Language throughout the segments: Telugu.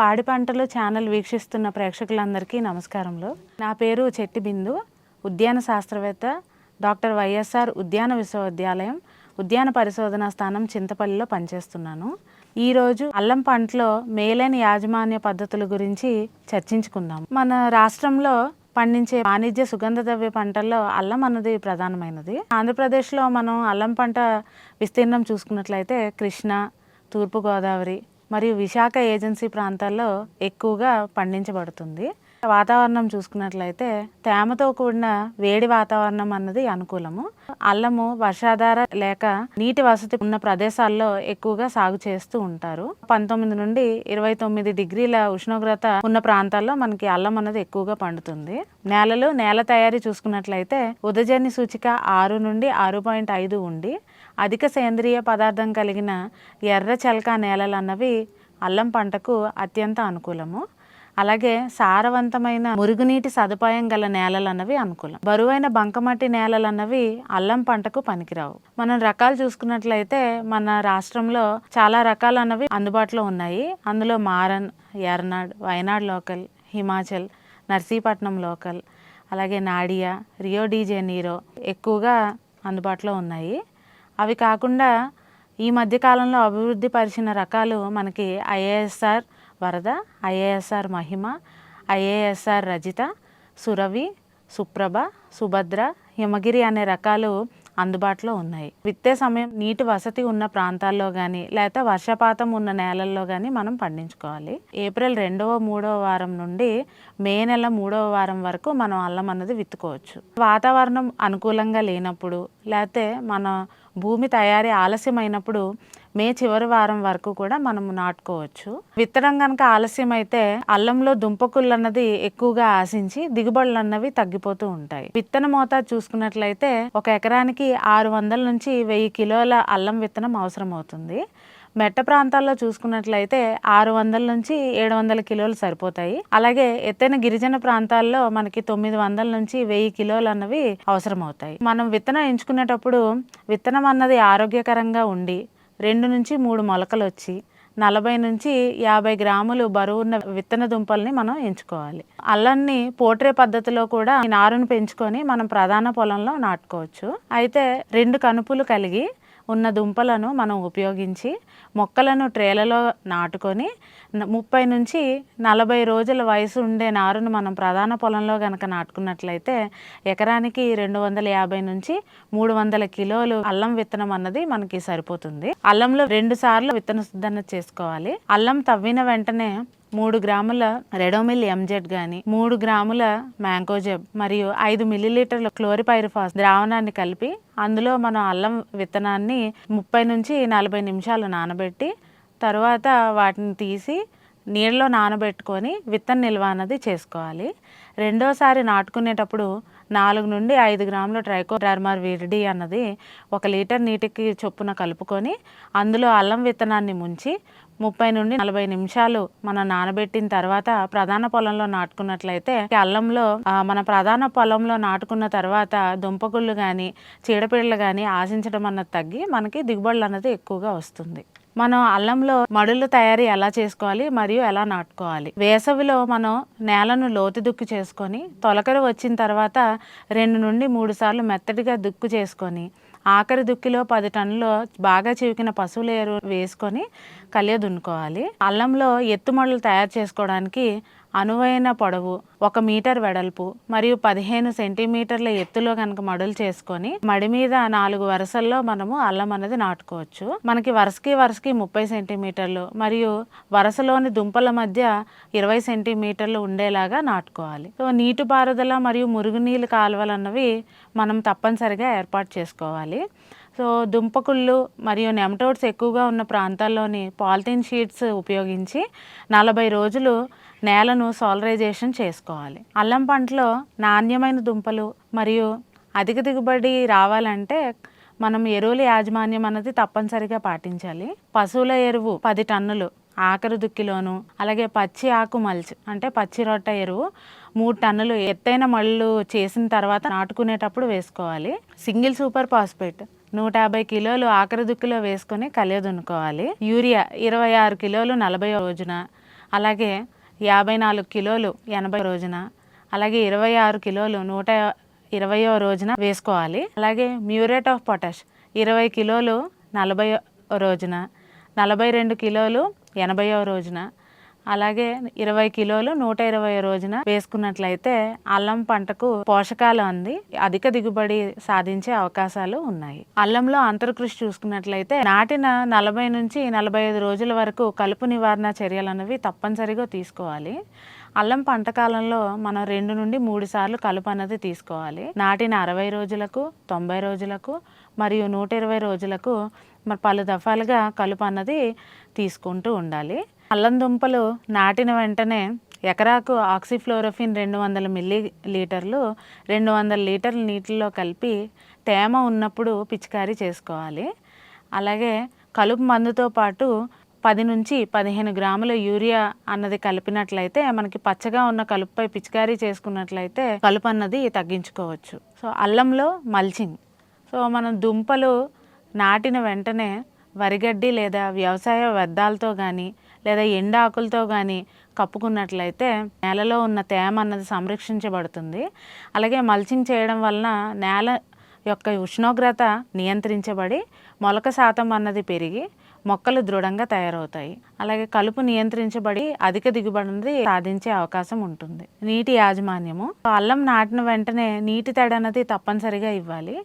పాడి పంటలు ఛానల్ వీక్షిస్తున్న ప్రేక్షకులందరికీ నమస్కారములు. నా పేరు చెట్టి బిందు ఉద్యాన శాస్త్రవేత్త డాక్టర్ వైఎస్ఆర్ ఉద్యాన విశ్వవిద్యాలయం ఉద్యాన పరిశోధన స్థానం చింతపల్లిలో పనిచేస్తున్నాను. ఈరోజు అల్లం పంటలో మేలైన యాజమాన్య పద్ధతుల గురించి చర్చించుకుందాం. మన రాష్ట్రంలో పండించే వాణిజ్య సుగంధ ద్రవ్య పంటల్లో అల్లం అన్నది ప్రధానమైనది. ఆంధ్రప్రదేశ్లో మనం అల్లం పంట విస్తీర్ణం చూసుకున్నట్లయితే కృష్ణ తూర్పుగోదావరి మరియు విశాఖ ఏజెన్సీ ప్రాంతాల్లో ఎక్కువగా పండించబడుతుంది. వాతావరణం చూసుకున్నట్లయితే తేమతో కూడిన వేడి వాతావరణం అన్నది అనుకూలము. అల్లము వర్షాధార లేక నీటి వసతి ఉన్న ప్రదేశాల్లో ఎక్కువగా సాగు చేస్తూ ఉంటారు. పంతొమ్మిది నుండి ఇరవై తొమ్మిది డిగ్రీల ఉష్ణోగ్రత ఉన్న ప్రాంతాల్లో మనకి అల్లం అన్నది ఎక్కువగా పండుతుంది. నేలలు నేల తయారీ చూసుకున్నట్లయితే ఉదజని సూచిక ఆరు నుండి ఆరు పాయింట్ ఐదు ఉండి అధిక సేంద్రియ పదార్థం కలిగిన ఎర్ర చెలక నేలలు అన్నవి అల్లం పంటకు అత్యంత అనుకూలము. అలాగే సారవంతమైన మురుగునీటి సదుపాయం గల నేలలు అన్నవి అనుకూలం. బరువైన బంకమట్టి నేలలు అన్నవి అల్లం పంటకు పనికిరావు. మనం రకాలు చూసుకున్నట్లయితే మన రాష్ట్రంలో చాలా రకాలు అన్నవి అందుబాటులో ఉన్నాయి. అందులో మారన్ ఎర్నాడ్ వయనాడ్ లోకల్ హిమాచల్ నర్సీపట్నం లోకల్ అలాగే నాడియా రియో డీ ఎక్కువగా అందుబాటులో ఉన్నాయి. అవి కాకుండా ఈ మధ్యకాలంలో అభివృద్ధి పరిచిన రకాలు మనకి IISR Varada IISR Mahima IISR Rajatha Suravi Suprabha Subhadra Himagiri అనే రకాలు అందుబాటులో ఉన్నాయి. విత్తే సమయం నీటి వసతి ఉన్న ప్రాంతాల్లో కానీ లేకపోతే వర్షపాతం ఉన్న నేలల్లో కానీ మనం పండించుకోవాలి. ఏప్రిల్ రెండవ మూడవ వారం నుండి మే నెల మూడవ వారం వరకు మనం అల్లం అన్నది విత్తుకోవచ్చు. వాతావరణం అనుకూలంగా లేనప్పుడు లేకపోతే మన భూమి తయారీ ఆలస్యమైనప్పుడు మే చివరి వారం వరకు కూడా మనం నాటుకోవచ్చు. విత్తడం కనుక ఆలస్యం అయితే అల్లంలో దుంపకుళ్ళు అన్నది ఎక్కువగా ఆశించి దిగుబడులు అన్నవి తగ్గిపోతూ ఉంటాయి. విత్తన మోతాదు చూసుకున్నట్లయితే ఒక ఎకరానికి ఆరు వందల నుంచి వెయ్యి కిలోల అల్లం విత్తనం అవసరం అవుతుంది మెట్ట ప్రాంతాల్లో చూసుకున్నట్లయితే ఆరు వందల నుంచి ఏడు వందల కిలోలు సరిపోతాయి. అలాగే ఎత్తైన గిరిజన ప్రాంతాల్లో మనకి తొమ్మిది వందల నుంచి వెయ్యి కిలోలు అన్నవి అవసరం అవుతాయి మనం విత్తనం ఎంచుకునేటప్పుడు విత్తనం అన్నది ఆరోగ్యకరంగా ఉండి రెండు నుంచి మూడు మొలకలు వచ్చి నలభై నుంచి యాభై గ్రాములు బరువు ఉన్న విత్తన దుంపల్ని మనం ఎంచుకోవాలి. అల్లాన్ని పోట్రే పద్ధతిలో కూడా నారును పెంచుకొని మనం ప్రధాన పొలంలో నాటుకోవచ్చు. అయితే రెండు కనుపులు కలిగి ఉన్న దుంపలను మనం ఉపయోగించి మొక్కలను ట్రేలలో నాటుకొని ముప్పై నుంచి నలభై రోజుల వయసు ఉండే నారును మనం ప్రధాన పొలంలో కనుక నాటుకున్నట్లయితే ఎకరానికి రెండు వందల యాభై నుంచి మూడు వందల కిలోలు అల్లం విత్తనం అన్నది మనకి సరిపోతుంది. అల్లంలో రెండు సార్లు విత్తన శుద్ధన చేసుకోవాలి. అల్లం తవ్విన వెంటనే మూడు గ్రాముల రెడోమిల్ ఎంజెడ్ గాని మూడు గ్రాముల మ్యాంకోజెబ్ మరియు ఐదు మిల్లీలీటర్ల క్లోరిపైరిఫాస్ ద్రావణాన్ని కలిపి అందులో మనం అల్లం విత్తనాన్ని ముప్పై నుంచి నలభై నిమిషాలు నానబెట్టి తర్వాత వాటిని తీసి నీళ్ళలో నానబెట్టుకొని విత్తన నిల్వ అన్నది చేసుకోవాలి. రెండోసారి నాటుకునేటప్పుడు నాలుగు నుండి ఐదు గ్రాముల ట్రైకోడర్మర్ విరిడి అన్నది ఒక లీటర్ నీటికి చొప్పున కలుపుకొని అందులో అల్లం విత్తనాన్ని ముంచి ముప్పై నుండి నలభై నిమిషాలు మనం నానబెట్టిన తర్వాత ప్రధాన పొలంలో నాటుకున్నట్లయితే అల్లంలో మన ప్రధాన పొలంలో నాటుకున్న తర్వాత దుంపగుళ్ళు కానీ చీడపీడలు కానీ ఆశించడం అన్నది తగ్గి మనకి దిగుబడులు అన్నది ఎక్కువగా వస్తుంది. మనం అల్లంలో మడులు తయారీ ఎలా చేసుకోవాలి మరియు ఎలా నాటుకోవాలి? వేసవిలో మనం నేలను లోతు దుక్కు చేసుకొని తొలకరి వచ్చిన తర్వాత రెండు నుండి మూడు సార్లు మెత్తటిగా దుక్కు చేసుకొని ఆఖరి దుక్కిలో పది టన్నులు బాగా చివికిన పశువుల ఎరువు వేసుకొని కలియ దున్నుకోవాలి. అల్లంలో ఎత్తుమడులు తయారు చేసుకోవడానికి అనువైన పొడవు ఒక మీటర్ వెడల్పు మరియు పదిహేను సెంటీమీటర్ల ఎత్తులో కనుక మడులు చేసుకొని మడి మీద నాలుగు వరుసల్లో మనము అల్లం అనేది నాటుకోవచ్చు. మనకి వరుసకి వరుసకి ముప్పై సెంటీమీటర్లు మరియు వరుసలోని దుంపల మధ్య ఇరవై సెంటీమీటర్లు ఉండేలాగా నాటుకోవాలి. సో నీటిపారుదల మరియు మురుగునీళ్ళు కాలువలు అన్నవి మనం తప్పనిసరిగా ఏర్పాటు చేసుకోవాలి. సో దుంపకుళ్ళు మరియు నెమటోడ్స్ ఎక్కువగా ఉన్న ప్రాంతాల్లోని పాలిథిన్ షీట్స్ ఉపయోగించి నలభై రోజులు నేలను సోలరైజేషన్ చేసుకోవాలి. అల్లం పంటలో నాణ్యమైన దుంపలు మరియు అధిక దిగుబడి రావాలంటే మనం ఎరువుల యాజమాన్యం అన్నది తప్పనిసరిగా పాటించాలి. పశువుల ఎరువు పది టన్నులు ఆఖరు దుక్కిలోను అలాగే పచ్చి ఆకు మల్చ్ అంటే పచ్చి రొట్ట ఎరువు మూడు టన్నులు ఎత్తైన మళ్ళు చేసిన తర్వాత నాటుకునేటప్పుడు వేసుకోవాలి. సింగిల్ సూపర్ ఫాస్ఫేట్ నూట యాభై కిలోలు ఆఖరి దుక్కిలో వేసుకొని కలియదున్నుకోవాలి. యూరియా ఇరవై ఆరు కిలోలు నలభై రోజున అలాగే యాభై నాలుగు కిలోలు ఎనభై రోజున అలాగే ఇరవై ఆరు కిలోలు నూట ఇరవయో రోజున వేసుకోవాలి. అలాగే మ్యూరేట్ ఆఫ్ పొటాష్ ఇరవై కిలోలు నలభై రోజున నలభై రెండు కిలోలు ఎనభైవ రోజున అలాగే ఇరవై కిలోలు నూట ఇరవై రోజున వేసుకున్నట్లయితే అల్లం పంటకు పోషకాలు అంది అధిక దిగుబడి సాధించే అవకాశాలు ఉన్నాయి. అల్లంలో అంతర్కృషి చూసుకున్నట్లయితే నాటిన నలభై నుంచి నలభై ఐదు రోజుల వరకు కలుపు నివారణ చర్యలు అనేవి తప్పనిసరిగా తీసుకోవాలి. అల్లం పంట కాలంలో మనం రెండు నుండి మూడు సార్లు కలుపు అన్నది తీసుకోవాలి. నాటిన అరవై రోజులకు తొంభై రోజులకు మరియు నూట ఇరవై రోజులకు మరి పలు దఫాలుగా కలుపు అన్నది తీసుకుంటూ ఉండాలి. అల్లం దుంపలు నాటిన వెంటనే ఎకరాకు ఆక్సిఫ్లోరోఫిన్ రెండు వందల మిల్లీ లీటర్లు రెండు వందల లీటర్ల నీటిలో కలిపి తేమ ఉన్నప్పుడు పిచికారీ చేసుకోవాలి. అలాగే కలుపు మందుతో పాటు పది నుంచి పదిహేను గ్రాముల యూరియా అన్నది కలిపినట్లయితే మనకి పచ్చగా ఉన్న కలుపుపై పిచికారీ చేసుకున్నట్లయితే కలుపు అన్నది తగ్గించుకోవచ్చు. So అల్లంలో mulching. సో మనం దుంపలు నాటిన వెంటనే వరిగడ్డి లేదా వ్యవసాయ వ్యర్థాలతో కానీ లేదా ఎండ ఆకులతో కానీ కప్పుకున్నట్లయితే నేలలో ఉన్న తేమ అన్నది సంరక్షించబడుతుంది. అలాగే మల్చింగ్ చేయడం వలన నేల యొక్క ఉష్ణోగ్రత నియంత్రించబడి మొలక శాతం అన్నది పెరిగి మొక్కలు దృఢంగా తయారవుతాయి. అలాగే కలుపు నియంత్రించబడి అధిక దిగుబడి సాధించే అవకాశం ఉంటుంది. నీటి యాజమాన్యము. అల్లం నాటిన వెంటనే నీటి తడి అన్నది తప్పనిసరిగా ఇవ్వాలి.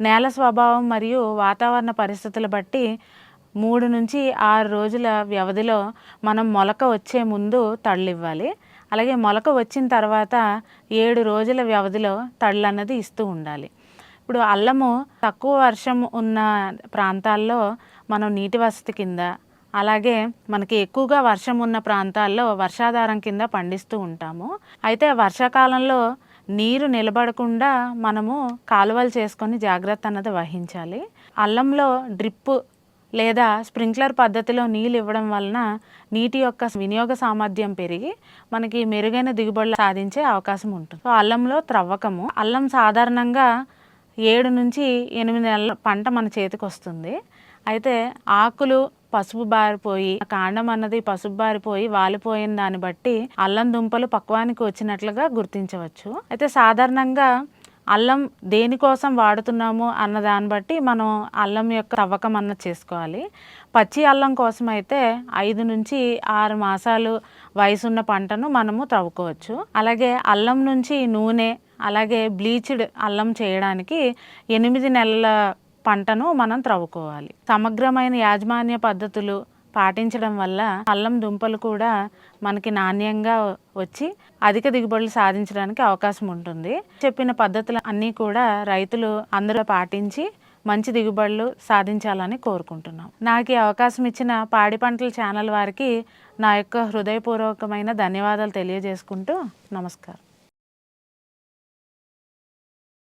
నేల స్వభావం మరియు వాతావరణ పరిస్థితులు బట్టి మూడు నుంచి ఆరు రోజుల వ్యవధిలో మనం మొలక వచ్చే ముందు తళ్ళు ఇవ్వాలి. అలాగే మొలక వచ్చిన తర్వాత ఏడు రోజుల వ్యవధిలో తళ్ళు అన్నది ఇస్తూ ఉండాలి. ఇప్పుడు అల్లము తక్కువ వర్షం ఉన్న ప్రాంతాల్లో మనం నీటి వసతి కింద అలాగే మనకి ఎక్కువగా వర్షం ఉన్న ప్రాంతాల్లో వర్షాధారం కింద పండిస్తూ ఉంటాము. అయితే వర్షాకాలంలో నీరు నిలబడకుండా మనము కాలువలు చేసుకొని జాగ్రత్త అన్నది వహించాలి. అల్లంలో డ్రిప్పు లేదా స్ప్రింక్లర్ పద్ధతిలో నీళ్ళు ఇవ్వడం వలన నీటి యొక్క వినియోగ సామర్థ్యం పెరిగి మనకి మెరుగైన దిగుబడులు సాధించే అవకాశం ఉంటుంది. సో అల్లంలో త్రవ్వకము. అల్లం సాధారణంగా ఏడు నుంచి ఎనిమిది నెలల పంట మన చేతికి వస్తుంది. అయితే ఆకులు పసుపు బారిపోయి కాండం అన్నది పసుపు బారిపోయి వాలిపోయిన దాన్ని బట్టి అల్లం దుంపలు పక్వానికి వచ్చినట్లుగా గుర్తించవచ్చు. అయితే సాధారణంగా అల్లం దేనికోసం వాడుతున్నాము అన్న దాన్ని బట్టి మనం అల్లం యొక్క తవ్వకం అన్నది చేసుకోవాలి. పచ్చి అల్లం కోసం అయితే ఐదు నుంచి ఆరు మాసాలు వయసున్న పంటను మనము తవ్వుకోవచ్చు. అలాగే అల్లం నుంచి నూనె అలాగే బ్లీచ్డ్ అల్లం చేయడానికి ఎనిమిది నెలల పంటను మనం త్రవ్వుకోవాలి సమగ్రమైన యాజమాన్య పద్ధతులు పాటించడం వల్ల అల్లం దుంపలు కూడా మనకి నాణ్యంగా వచ్చి అధిక దిగుబడులు సాధించడానికి అవకాశం ఉంటుంది. చెప్పిన పద్ధతులు అన్నీ కూడా రైతులు అందరూ పాటించి మంచి దిగుబడులు సాధించాలని కోరుకుంటున్నాం. నాకు ఈ అవకాశం ఇచ్చిన పాడి పంటల ఛానల్ వారికి నా యొక్క హృదయపూర్వకమైన ధన్యవాదాలు తెలియజేసుకుంటూ నమస్కారం.